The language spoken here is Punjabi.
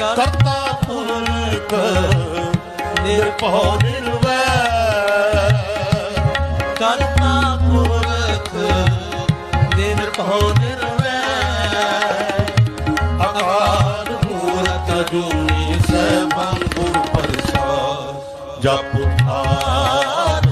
ਕਰਤਾ ਪੁਰਖ ਨਿਰਭਉ ਨਿਰਵੈਰ ਕਰਤਾ ਪੁਰਖ ਨਿਰਭਉ ਨਿਰਵੈਰ ਜਪ ਆਦ